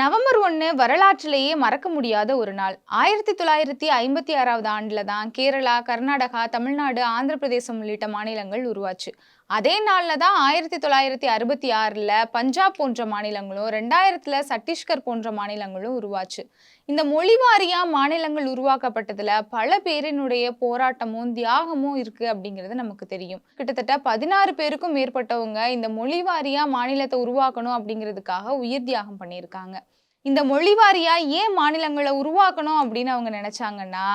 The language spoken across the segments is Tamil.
நவம்பர் ஒன்று வரலாற்றிலேயே மறக்க முடியாத ஒரு நாள். ஆயிரத்தி தொள்ளாயிரத்தி ஐம்பத்தி ஆறாவது ஆண்டில் தான் கேரளா கர்நாடகா தமிழ்நாடு ஆந்திர பிரதேசம் உள்ளிட்ட மாநிலங்கள் உருவாச்சு. அதே நாளில் தான் ஆயிரத்தி தொள்ளாயிரத்தி அறுபத்தி ஆறில் பஞ்சாப் போன்ற மாநிலங்களும் ரெண்டாயிரத்தில் சத்தீஸ்கர் போன்ற மாநிலங்களும் உருவாச்சு. இந்த மொழிவாரியா மாநிலங்கள் உருவாக்கப்பட்டதுல பல பேரினுடைய போராட்டமும் தியாகமும் இருக்கு அப்படிங்கிறது நமக்கு தெரியும். கிட்டத்தட்ட பதினாறு பேருக்கும் மேற்பட்டவங்க இந்த மொழிவாரியா மாநிலத்தை உருவாக்கணும் அப்படிங்கிறதுக்காக உயிர் தியாகம் பண்ணியிருக்காங்க. இந்த மொழிவாரியா ஏன் மாநிலங்களை உருவாக்கணும் அப்படின்னு அவங்க நினைச்சாங்கன்னா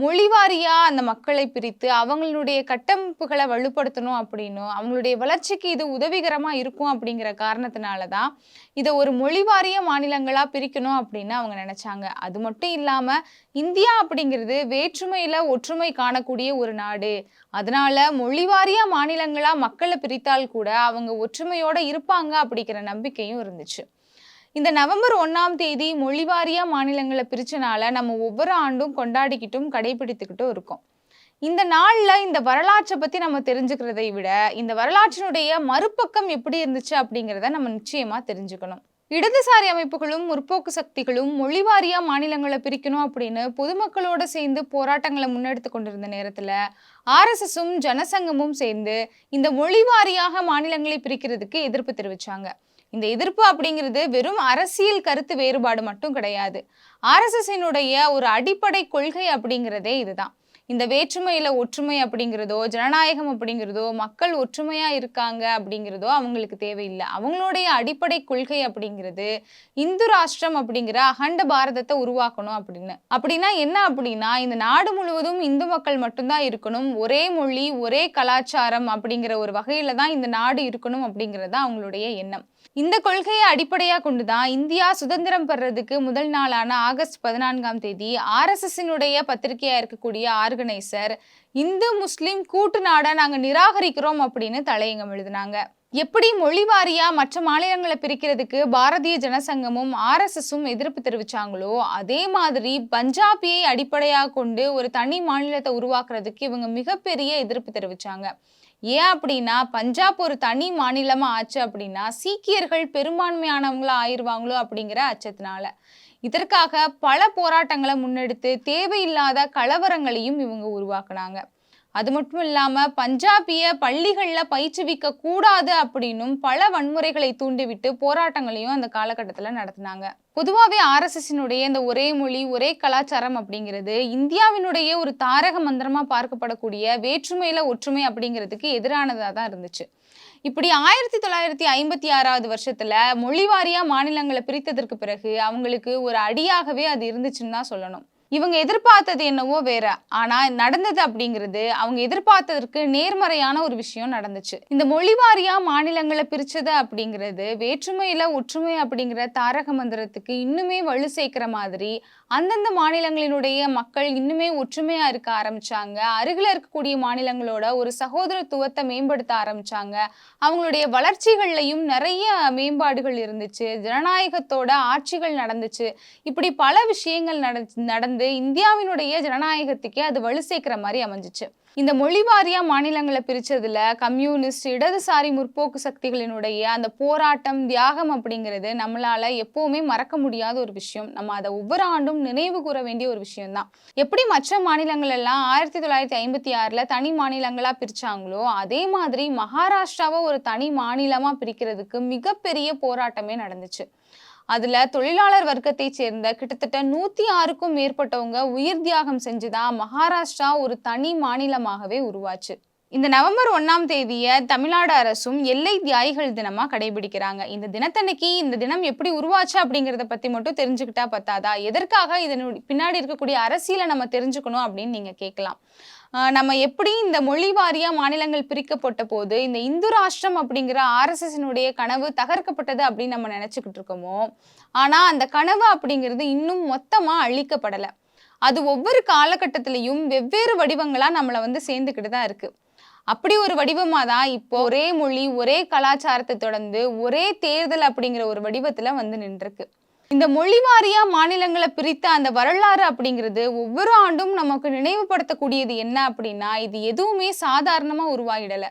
மொழிவாரியா அந்த மக்களை பிரித்து அவங்களுடைய கட்டமைப்புகளை வலுப்படுத்தணும் அப்படின்னும் அவங்களுடைய வளர்ச்சிக்கு இது உதவிகரமா இருக்கும் அப்படிங்கிற காரணத்தினால தான் இதை ஒரு மொழிவாரிய மாநிலங்களா பிரிக்கணும் அப்படின்னு அவங்க நினைச்சாங்க. அது மட்டும் இல்லாம இந்தியா அப்படிங்கிறது வேற்றுமையில ஒற்றுமை காணக்கூடிய ஒரு நாடு. அதனால மொழிவாரியா மாநிலங்களா மக்களை பிரித்தால் கூட அவங்க ஒற்றுமையோட இருப்பாங்க அப்படிங்கிற நம்பிக்கையும் இருந்துச்சு. இந்த நவம்பர் ஒன்றாம் தேதி மொழிவாரியா மாநிலங்களை பிரிச்சனால நம்ம ஒவ்வொரு ஆண்டும் கொண்டாடிக்கிட்டும் கடைபிடித்துக்கிட்டும் இருக்கோம். இந்த நாளில் இந்த வரலாற்றை பற்றி நம்ம தெரிஞ்சுக்கிறதை விட இந்த வரலாற்றினுடைய மறுபக்கம் எப்படி இருந்துச்சு அப்படிங்கிறத நம்ம நிச்சயமாக தெரிஞ்சுக்கணும். இடதுசாரி அமைப்புகளும் முற்போக்கு சக்திகளும் மொழிவாரியா மாநிலங்களை பிரிக்கணும் அப்படின்னு பொதுமக்களோட சேர்ந்து போராட்டங்களை முன்னெடுத்து கொண்டிருந்த நேரத்தில் ஆர்எஸ்எஸும் ஜனசங்கமும் சேர்ந்து இந்த மொழிவாரியாக மாநிலங்களை பிரிக்கிறதுக்கு எதிர்ப்பு தெரிவித்தாங்க இந்த எதிர்ப்பு அப்படிங்கிறது வெறும் அரசியல் கருத்து வேறுபாடு மட்டும் கிடையாது. ஆர்எஸ்எஸ்னுடைய ஒரு அடிப்படை கொள்கை அப்படிங்கிறதே இதுதான். இந்த வேற்றுமையில ஒற்றுமை அப்படிங்கிறதோ ஜனநாயகம் அப்படிங்கிறதோ மக்கள் ஒற்றுமையா இருக்காங்க அப்படிங்கிறதோ அவங்களுக்கு தேவையில்லை. அவங்களுடைய அடிப்படை கொள்கை அப்படிங்கிறது இந்து ராஷ்டிரம் அப்படிங்கிற அகண்ட பாரதத்தை உருவாக்கணும் அப்படின்னு. அப்படின்னா என்ன அப்படின்னா இந்த நாடு முழுவதும் இந்து மக்கள் மட்டும்தான் இருக்கணும். ஒரே மொழி ஒரே கலாச்சாரம் அப்படிங்கிற ஒரு வகையில தான் இந்த நாடு இருக்கணும் அப்படிங்கிறது தான் அவங்களுடைய எண்ணம். இந்த கொள்கையை அடிப்படையாக கொண்டு தான் இந்தியா சுதந்திரம் பெறதுக்கு முதல் நாளான ஆகஸ்ட் பதினான்காம் தேதி ஆர்எஸ்எஸ்னுடைய பத்திரிகையாக இருக்கக்கூடிய ஆர்கனைசர் இந்து முஸ்லீம் கூட்டு நாடை நாங்கள் நிராகரிக்கிறோம் அப்படின்னு தலையங்கம் எழுதினாங்க. எப்படி மொழி வாரியா மற்ற மாநிலங்களை பிரிக்கிறதுக்கு பாரதிய ஜனசங்கமும் ஆர்எஸ்எஸும் எதிர்ப்பு தெரிவிச்சாங்களோ அதே மாதிரி பஞ்சாபியை அடிப்படையாக கொண்டு ஒரு தனி மாநிலத்தை உருவாக்குறதுக்கு இவங்க மிகப்பெரிய எதிர்ப்பு தெரிவிச்சாங்க. ஏன் அப்படின்னா பஞ்சாப் ஒரு தனி மாநிலமா ஆச்சு அப்படின்னா சீக்கியர்கள் பெரும்பான்மையானவங்களா ஆயிடுவாங்களோ அப்படிங்கிற அச்சத்தினால. இதற்காக பல போராட்டங்களை முன்னெடுத்து தேவையில்லாத கலவரங்களையும் இவங்க உருவாக்குனாங்க. அது மட்டும் இல்லாம பஞ்சாபிய பள்ளிகள்ல பயிற்றுவிக்க கூடாது அப்படின்னும் பல வன்முறைகளை தூண்டிவிட்டு போராட்டங்களையும் அந்த காலகட்டத்துல நடத்தினாங்க. பொதுவாகவே ஆர்எஸ்எஸ்னுடைய இந்த ஒரே மொழி ஒரே கலாச்சாரம் அப்படிங்கிறது இந்தியாவினுடைய ஒரு தாரக மந்திரமா பார்க்கப்படக்கூடிய வேற்றுமையில ஒற்றுமை அப்படிங்கிறதுக்கு எதிரானதாக தான் இருந்துச்சு. இப்படி ஆயிரத்தி தொள்ளாயிரத்தி ஐம்பத்தி ஆறாவது வருஷத்துல மொழிவாரியா மாநிலங்களை பிரித்ததற்கு பிறகு அவங்களுக்கு ஒரு அடியாகவே அது இருந்துச்சுன்னு தான் சொல்லணும். இவங்க எதிர்பார்த்தது என்னவோ வேற. ஆனா நடந்தது அப்படிங்கிறது அவங்க எதிர்பார்த்ததற்கு நேர்மறையான ஒரு விஷயம் நடந்துச்சு. இந்த மொழி வாரியா மாநிலங்களை பிரிச்சது அப்படிங்கிறது வேற்றுமையில ஒற்றுமை அப்படிங்கிற தாரக மந்திரத்துக்கு இன்னுமே வலு சேர்க்கிற மாதிரி அந்தந்த மாநிலங்களினுடைய மக்கள் இன்னுமே ஒற்றுமையா இருக்க ஆரம்பிச்சாங்க. அருகில் இருக்கக்கூடிய மாநிலங்களோட ஒரு சகோதரத்துவத்தை மேம்படுத்த ஆரம்பிச்சாங்க. அவங்களுடைய வளர்ச்சிகள்லையும் நிறைய மேம்பாடுகள் இருந்துச்சு. ஜனநாயகத்தோட ஆட்சிகள் நடந்துச்சு. இப்படி பல விஷயங்கள் நடந்து நடந்து இந்தியாவினுடைய ஜனநாயகத்துக்கே அது வலு சேர்க்கிற மாதிரி அமைஞ்சிச்சு. இந்த மொழி வாரியா மாநிலங்களை பிரிச்சதுல கம்யூனிஸ்ட் இடதுசாரி முற்போக்கு சக்திகளினுடைய அந்த போராட்டம் தியாகம் அப்படிங்கிறது நம்மளால எப்பவுமே மறக்க முடியாத ஒரு விஷயம். நம்ம அதை ஒவ்வொரு ஆண்டும் நினைவு கூற வேண்டிய ஒரு விஷயம் தான் எப்படி மற்ற மாநிலங்கள் எல்லாம் ஆயிரத்தி தொள்ளாயிரத்தி ஐம்பத்தி ஆறுல தனி மாநிலங்களா பிரிச்சாங்களோ அதே மாதிரி மகாராஷ்டிராவை ஒரு தனி மாநிலமா பிரிக்கிறதுக்கு மிகப்பெரிய போராட்டமே நடந்துச்சு. அதுல தொழிலாளர் வர்க்கத்தை சேர்ந்த கிட்டத்தட்ட நூத்தி ஆறுக்கும் மேற்பட்டவங்க உயிர் தியாகம் செஞ்சுதான் மகாராஷ்டிரா ஒரு தனி மாநிலமாகவே உருவாச்சு. இந்த நவம்பர் ஒன்றாம் தேதியை தமிழ்நாடு அரசும் எல்லை தியாகிகள் தினமா கடைபிடிக்கிறாங்க. இந்த தினத்தன்னைக்கு இந்த தினம் எப்படி உருவாச்சு அப்படிங்கிறத பத்தி மட்டும் தெரிஞ்சுக்கிட்டா பத்தாதா? எதற்காக இதன் பின்னாடி இருக்கக்கூடிய அரசியலை நம்ம தெரிஞ்சுக்கணும் அப்படின்னு நீங்க கேட்கலாம். நம்ம எப்படி இந்த மொழி வாரியா மாநிலங்கள் பிரிக்கப்பட்ட போது இந்த இந்து ராஷ்டிரம் அப்படிங்கிற ஆர்எஸ்எஸ்னுடைய கனவு தகர்க்கப்பட்டது அப்படின்னு நம்ம நினச்சிக்கிட்டு இருக்கோமோ? ஆனால் அந்த கனவு அப்படிங்கிறது இன்னும் மொத்தமாக அழிக்கப்படலை. அது ஒவ்வொரு காலகட்டத்திலையும் வெவ்வேறு வடிவங்களாக நம்மளை வந்து சேர்ந்துக்கிட்டு தான் இருக்குது அப்படி ஒரு வடிவமாக தான் இப்போ ஒரே மொழி ஒரே கலாச்சாரத்தை தொடர்ந்து ஒரே தேர்தல் அப்படிங்கிற ஒரு வடிவத்துல வந்து நின்றுருக்கு. இந்த மொழி வாரியா மாநிலங்களை பிரித்த அந்த வரலாறு அப்படிங்கிறது ஒவ்வொரு ஆண்டும் நமக்கு நினைவுபடுத்தக்கூடியது என்ன அப்படின்னா இது எதுவுமே சாதாரணமா உருவாகிடல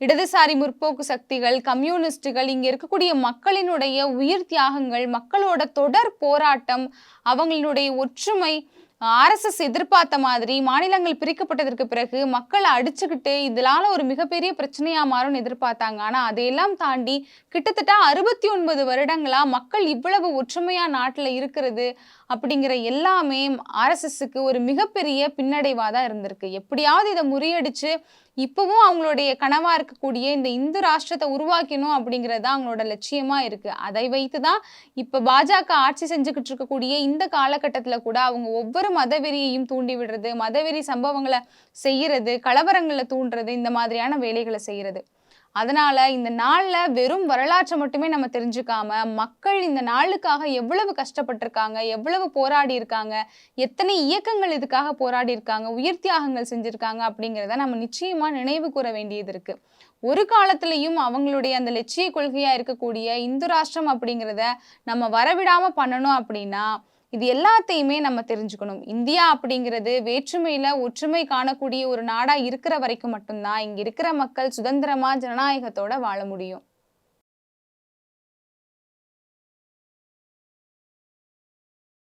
இடதுசாரி முற்போக்கு சக்திகள் கம்யூனிஸ்டுகள் இங்க இருக்கக்கூடிய மக்களினுடைய உயிர் தியாகங்கள் மக்களோட தொடர் போராட்டம் அவங்களுடைய ஒற்றுமை ஆர்எஸ்எஸ் எதிர்பார்த்த மாதிரி மாநிலங்கள் பிரிக்கப்பட்டதற்கு பிறகு மக்களை அடிச்சுக்கிட்டு இதனால ஒரு மிகப்பெரிய பிரச்சனையா மாறும்னு எதிர்பார்த்தாங்க. ஆனா அதையெல்லாம் தாண்டி கிட்டத்தட்ட அறுபத்தி ஒன்பது வருடங்களா மக்கள் இவ்வளவு ஒற்றுமையா நாட்டுல இருக்கிறது அப்படிங்கிற எல்லாமே ஆர்எஸ்எஸ்க்கு ஒரு மிகப்பெரிய பின்னடைவாக தான் இருந்திருக்கு. எப்படியாவது இதை முறியடிச்சு இப்பவும் அவங்களுடைய கனவா இருக்கக்கூடிய இந்த இந்து ராஷ்டிரத்தை உருவாக்கணும் அப்படிங்கிறது தான் அவங்களோட லட்சியமா இருக்கு. அதை வைத்து தான் இப்ப பாஜக ஆட்சி செஞ்சுக்கிட்டு இருக்கக்கூடிய இந்த காலகட்டத்துல கூட அவங்க ஒவ்வொரு மதவெறியையும் தூண்டி விடுறது மதவெறி சம்பவங்களை செய்யறது கலவரங்களை தூண்டுறது இந்த மாதிரியான வேலைகளை செய்யறது. அதனால இந்த நாளில் வெறும் வரலாற்றை மட்டுமே நம்ம தெரிஞ்சுக்காம மக்கள் இந்த நாளுக்காக எவ்வளவு கஷ்டப்பட்டிருக்காங்க எவ்வளவு போராடி இருக்காங்க எத்தனை இயக்கங்கள் இதுக்காக போராடி இருக்காங்க உயிர் தியாகங்கள் செஞ்சிருக்காங்க அப்படிங்கிறத நம்ம நிச்சயமா நினைவு கூற வேண்டியது இருக்கு. ஒரு காலத்திலையும் அவங்களுடைய அந்த லட்சிய கொள்கையா இருக்கக்கூடிய இந்து ராஷ்டிரம் அப்படிங்கிறத நம்ம வரவிடாம பண்ணணும் அப்படின்னா இது எல்லாத்தையுமே நம்ம தெரிஞ்சுக்கணும். இந்தியா அப்படிங்கிறது வேற்றுமையில ஒற்றுமை காணக்கூடிய ஒரு நாடா இருக்கிற வரைக்கும் மட்டும்தான் இங்க இருக்கிற மக்கள் சுதந்திரமா ஜனநாயகத்தோட வாழ முடியும்.